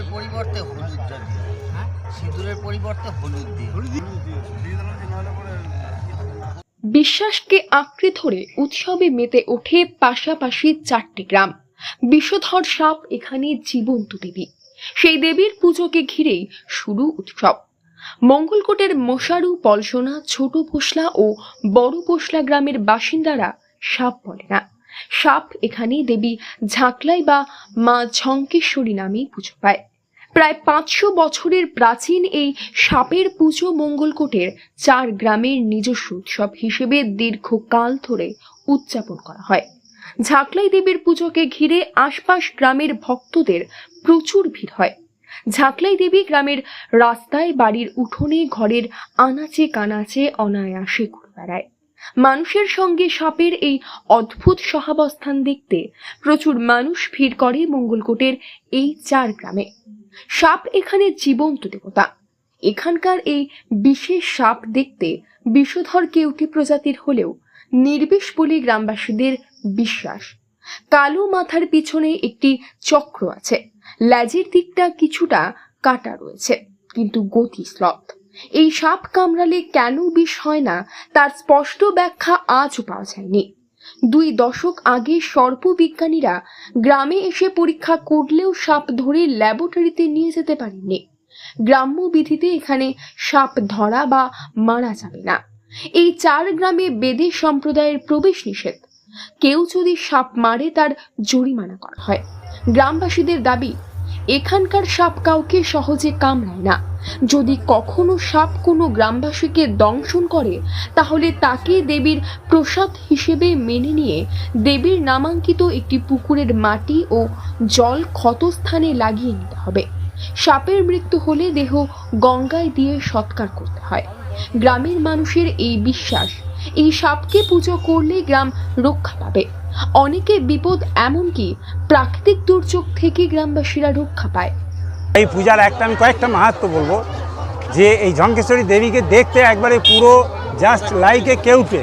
সিঁদুরের পরিবর্তে হলুদ যদি হ্যাঁ? সিঁদুরের পরিবর্তে হলুদ দিয়ে? বিশ্বাসকে আঁকড়ে ধরে উৎসবে মেতে ওঠে পাশাপাশি চারটি গ্রাম। বিষধর সাপ এখানে জীবন্ত দেবী। সেই দেবীর পুজোকে ঘিরেই শুরু উৎসব। মঙ্গলকোটের মশারু পলসোনা ছোট পোশলা ও বড় পোশলা গ্রামের বাসিন্দারা সাপ বলে না। সাপ এখানে দেবী ঝাঁকলাই বা মা ঝঙ্কেশ্বরী নামেই পুজো পায়। প্রায় পাঁচশো বছরের প্রাচীন এই সাপের পুজো মঙ্গলকোটের চার গ্রামের নিজস্ব উৎসব হিসেবে দীর্ঘকাল ধরে উদযাপন করা হয়। ঝাঁকলাই দেবীর পুজোকে ঘিরে আশপাশ গ্রামের ভক্তদের প্রচুর ভিড় হয়। ঝাঁকলাই দেবী গ্রামের রাস্তায় বাড়ির উঠোনে ঘরের আনাচে কানাচে অনায়াসে ঘুরে বেড়ায়। মানুষের সঙ্গে সাপের এই অদ্ভুত সহাবস্থান দেখতে প্রচুর মানুষ ভিড় করে মঙ্গলকোটের এই চার গ্রামে। সাপ এখানে জীবন্ত দেবতা। এখানকার এই বিশেষ সাপ দেখতে বিষধর কেউটি প্রজাতির হলেও নির্বিষ বলে গ্রামবাসীদের বিশ্বাস। কালো মাথার পিছনে একটি চক্র আছে। ল্যাজের দিকটা কিছুটা কাটা রয়েছে, কিন্তু গতি স্লথ এই সাপ কামড়ালে কেন বিষ হয় না, তার স্পষ্ট ব্যাখ্যা আজও পাওয়া যায়নি। দুই দশক আগে সর্পবিজ্ঞানীরা গ্রামে এসে পরীক্ষা করলেও সাপ ধরে ল্যাবরেটরিতে নিয়ে যেতে পারেননি। গ্রাম্য বিধিতে এখানে সাপ ধরা বা মারা যাবে না। এই চার গ্রামে বেদে সম্প্রদায়ের প্রবেশ নিষেধ। কেউ যদি সাপ মারে তার জরিমানা করা হয়। গ্রামবাসীদের দাবি এখানকার সাপ কাউকে সহজে কামড়ায় না। যদি কখনো সাপ কোনো গ্রামবাসীকে দংশন করে, তাহলে তাকে দেবীর প্রসাদ হিসেবে মেনে নিয়ে দেবীর নামাঙ্কিত একটি পুকুরের মাটি ও জল ক্ষতস্থানে লাগিয়ে নিতে হবে। সাপের মৃত্যু হলে দেহ গঙ্গায় দিয়ে সৎকার করতে হয়। গ্রামের মানুষের এই বিশ্বাস, এই সাপকে পুজো করলে গ্রাম রক্ষা পাবে। অনেকে বিপদ এমনকি প্রাকৃতিক দুর্যোগ থেকে গ্রামবাসীরা রক্ষা পায়। এই পূজার একটা আমি কয়েকটা মাহাত্ম বলব। যে এই ঝঙ্কেশ্বরী দেবীকে দেখতে একবারে পুরো জাস্ট লাইকে কেউটে।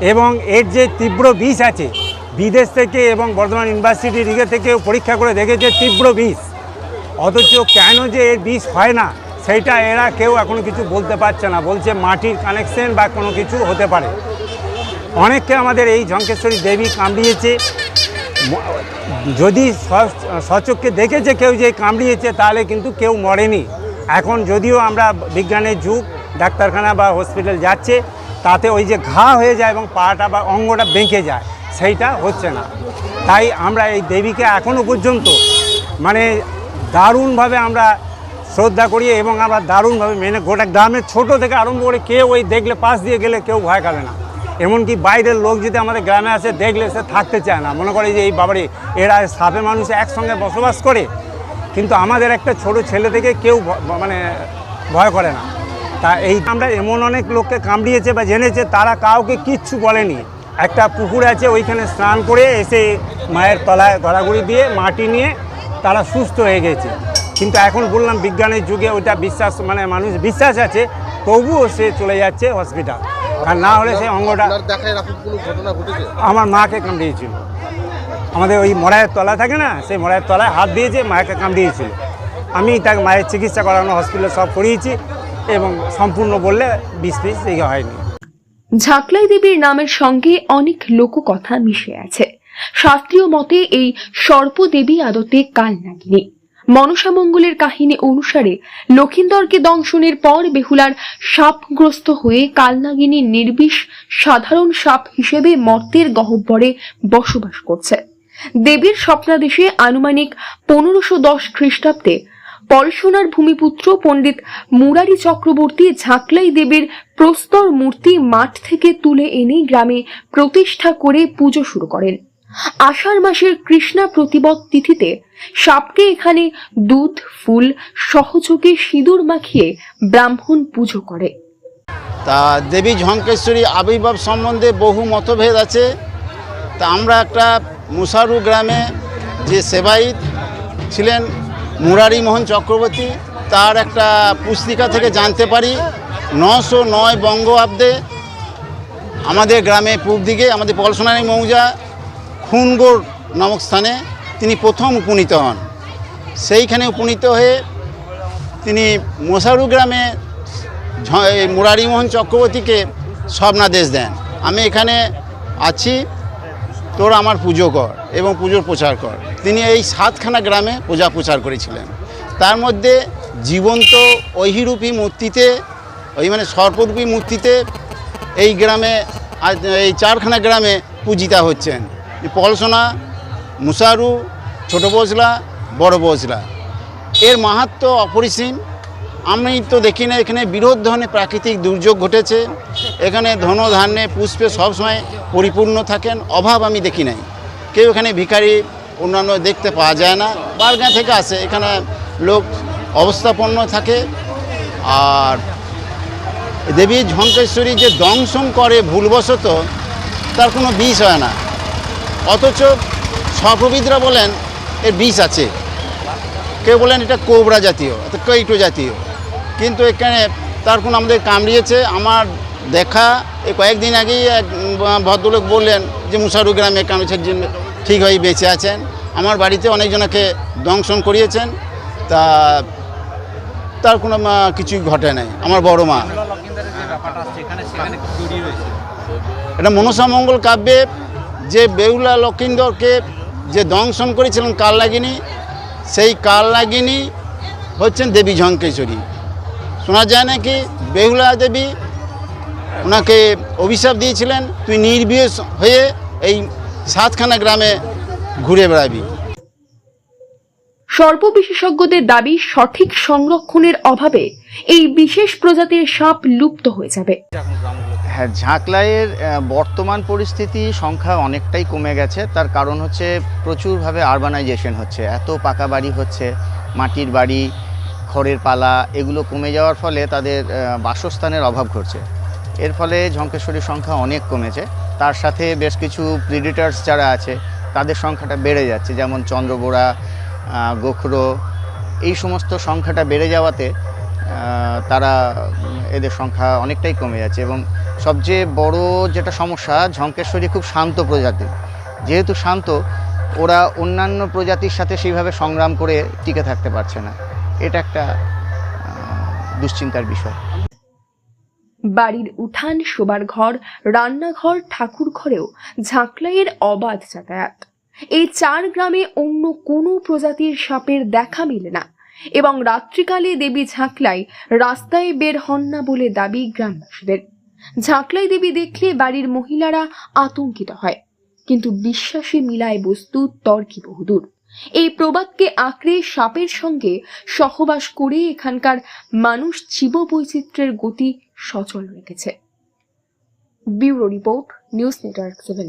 এবং এর যে তীব্র বিষ আছে, বিদেশ থেকে এবং বর্ধমান ইউনিভার্সিটির দিকে থেকে পরীক্ষা করে দেখেছে তীব্র বিষ। অথচ কেন যে এর বিষ হয় না সেইটা এরা কেউ এখনও কিছু বলতে পারছে না। বলছে মাটির কানেকশন বা কোনো কিছু হতে পারে। অনেককে আমাদের এই ঝঙ্কেশ্বরী দেবী কামড়িয়েছে। যদি সচক্ষে দেখেছে কেউ যে কামড়িয়েছে, তাহলে কিন্তু কেউ মরেনি। এখন যদিও আমরা বিজ্ঞানের যুগ, ডাক্তারখানা বা হসপিটাল যাচ্ছে, তাতে ওই যে ঘা হয়ে যায় এবং পাটা বা অঙ্গটা বেঁকে যায়, সেইটা হচ্ছে না। তাই আমরা এই দেবীকে এখনও পর্যন্ত মানে দারুণভাবে আমরা শ্রদ্ধা করি এবং আমরা দারুণভাবে মেনে গোটা গ্রামের ছোট থেকে আরম্ভ করে কেউ ওই দেখলে, পাশ দিয়ে গেলে কেউ ভয় খাবে না। এমনকি বাইরের লোক যদি আমাদের গ্রামে আসে, দেখলে সে থাকতে চায় না। মনে করে যে এই বাবারে, এরা সাপে মানুষ একসঙ্গে বসবাস করে, কিন্তু আমাদের একটা ছোট ছেলে থেকে কেউ মানে ভয় করে না। তা এই আমরা এমন অনেক লোককে কামড়িয়েছে বা জেনেছে, তারা কাউকে কিচ্ছু বলেনি। একটা পুকুর আছে, ওইখানে স্নান করে এসে মায়ের তলায় গড়াগড়ি দিয়ে মাটি নিয়ে তারা সুস্থ হয়ে গেছে। কিন্তু এখন বললাম, বিজ্ঞানের যুগে ওইটা বিশ্বাস মানে মানুষ বিশ্বাস আছে, তবুও সে চলে যাচ্ছে হসপিটাল আর না হলে সেই অঙ্গটা আপনার কোনো ঘটনা ঘটেছে? আমার মাকে কামড়িয়েছিল। আমাদের ওই মরায়ের তলা থাকে না সেই মরায়ের তলায় হাত দিয়েছে মাকে কামড়িয়েছিল। আমি তাকে মায়ের চিকিৎসা করানো হসপিটালে সব করিয়েছি এবং সম্পূর্ণ বললে বিষ পিস এই হয়নি। ঝাঁকলাই দেবীর নামের সঙ্গে অনেক লোককথা মিশে আছে। শাস্ত্রীয় মতে এই সর্পদেবী আদতে কাল নাগিনী। মনসামঙ্গলের কাহিনী অনুসারে লক্ষিন্দরকে দংশনের পর বেহুলার সাপগ্রস্ত হয়ে কালনাগিনী নির্বিষ সাধারণ সাপ হিসেবে মর্তের গহ্বরে বসবাস করছে। দেবীর স্বপ্নাদেশে আনুমানিক পনেরোশো দশ খ্রিস্টাব্দে পলসোনার ভূমিপুত্র পণ্ডিত মুরারি চক্রবর্তী ঝাঁকলাই দেবীর প্রস্তর মূর্তি মাঠ থেকে তুলে এনে গ্রামে প্রতিষ্ঠা করে পুজো শুরু করেন। আষাঢ় মাসের কৃষ্ণা প্রতিবদ তিথিতে সাপকে এখানে দুধ, ফুল, সহযোগে সিঁদুর মাখিয়ে ব্রাহ্মণ পুজো করে। তা দেবী ঝঙ্কেশ্বরী আবির্ভাব সম্বন্ধে বহু মতভেদ আছে। তা আমরা একটা মুসারু গ্রামে যে সেবাইত ছিলেন মুরারি মোহন চক্রবর্তী, তার একটা পুস্তিকা থেকে জানতে পারি। নশো নয় বঙ্গাব্দে আমাদের গ্রামে পূব দিকে আমাদের পলসোনারি মৌজা খুনগোড় নামক স্থানে তিনি প্রথম উপনীত হন। সেইখানে উপনীত হয়ে তিনি মশারু গ্রামে মুরারিমোহন চক্রবর্তীকে স্বপ্নাদেশ দেন। আমি এখানে আছি, তোর আমার পুজো কর এবং পুজোর প্রচার কর। তিনি এই সাতখানা গ্রামে পূজা প্রচার করেছিলেন। তার মধ্যে জীবন্ত ঐহিরূপী মূর্তিতে, ওই মানে সর্পরূপী মূর্তিতে এই গ্রামে এই চারখানা গ্রামে পূজিতা হচ্ছেন। পলসোনা মুসারু, ছোট বজলা, বড় বজলা। এর মাহাত্ম অপরিসীম। আমি তো দেখি না, এখানে বিরোধ ধরনের প্রাকৃতিক দুর্যোগ ঘটেছে। এখানে ধন ধান্যে পুষ্পে সবসময় পরিপূর্ণ থাকেন, অভাব আমি দেখি নাই। কেউ এখানে ভিখারি, অন্যান্য দেখতে পাওয়া যায় না। বারগাঁ থেকে আসে, এখানে লোক অবস্থাপন্ন থাকে। আর দেবী ঝঙ্কেশ্বরী যে দংশন করে ভুলবশত, তার কোনো বিষ হয় না। অথচ সর্পবিদরা বলেন এর বিষ আছে। কেউ বলেন এটা কোবরা জাতীয় অর্থাৎ কৈটো জাতীয়। কিন্তু এখানে তার কোনো আমাদের কামড়িয়েছে। আমার দেখা এই কয়েকদিন আগেই এক ভদ্রলোক বললেন যে মুসারু গ্রামে কামড়েছে যে ঠিক হয়ে বেঁচে আছেন। আমার বাড়িতে অনেকজনকে দংশন করিয়েছেন। তা তার কোনো কিছুই ঘটে নাই। আমার বড় মা। এটা মনসা মঙ্গল কাব্যে যে বেহুলা লক্ষিন্দরকে যে দংশন করেছিলেন কালনাগিনী, সেই কালনাগিনী হচ্ছেন দেবী ঝঙ্কেশ্বরী। শোনা যায় নাকি বেহুলা দেবী ওনাকে অভিশাপ দিয়েছিলেন, তুই নির্বিয়ে হয়ে এই সাতখানা গ্রামে ঘুরে বেড়াবি। সর্প বিশেষজ্ঞদের দাবি সঠিক সংরক্ষণের অভাবে এই বিশেষ প্রজাতির সাপ লুপ্ত হয়ে যাবে। হ্যাঁ ঝাঁকলাইয়ের বর্তমান পরিস্থিতি সংখ্যা অনেকটাই কমে গেছে। তার কারণ হচ্ছে প্রচুরভাবে আরবানাইজেশন হচ্ছে, এত পাকা বাড়ি হচ্ছে, মাটির বাড়ি, খড়ের পালা, এগুলো কমে যাওয়ার ফলে তাদের বাসস্থানের অভাব ঘটছে। এর ফলে ঝঙ্কেশ্বরীর সংখ্যা অনেক কমেছে। তার সাথে বেশ কিছু প্রিডিটার্স যারা আছে, তাদের সংখ্যাটা বেড়ে যাচ্ছে। যেমন চন্দ্রবোড়া গোখরো, এই সমস্ত সংখ্যাটা বেড়ে যাওয়াতে তারা এদের সংখ্যা অনেকটাই কমে যাচ্ছে এবং সবচেয়ে বড় যেটা সমস্যা, ঝঙ্কেশ্বরী খুব শান্ত প্রজাতি। যেহেতু শান্ত, ওরা অন্যান্য প্রজাতির সাথে সেইভাবে সংগ্রাম করে টিকে থাকতে পারছে না। এটা একটা দুশ্চিন্তার বিষয়। বাড়ির উঠান, শোবার ঘর, রান্নাঘর, ঠাকুর ঘরেও ঝাঁকলাইয়ের অবাধ যাতায়াত। এই চার গ্রামে অন্য কোনো প্রজাতির সাপের দেখা মেলে না। এবং রাত্রিকালে দেবী ঝাঁকলাই রাস্তায় বের হন না বলে দাবি গ্রামবাসীদের। ঝাঁকলাই দেবী দেখলে বাড়ির মহিলারা আতঙ্কিত হয়, কিন্তু বিশ্বাসে মিলায় বস্তু তর্কি বহুদূর এই প্রবাদকে আঁকড়ে সাপের সঙ্গে সহবাস করে এখানকার মানুষ জীববৈচিত্র্যের গতি সচল রেখেছে। Bureau report, news network seven.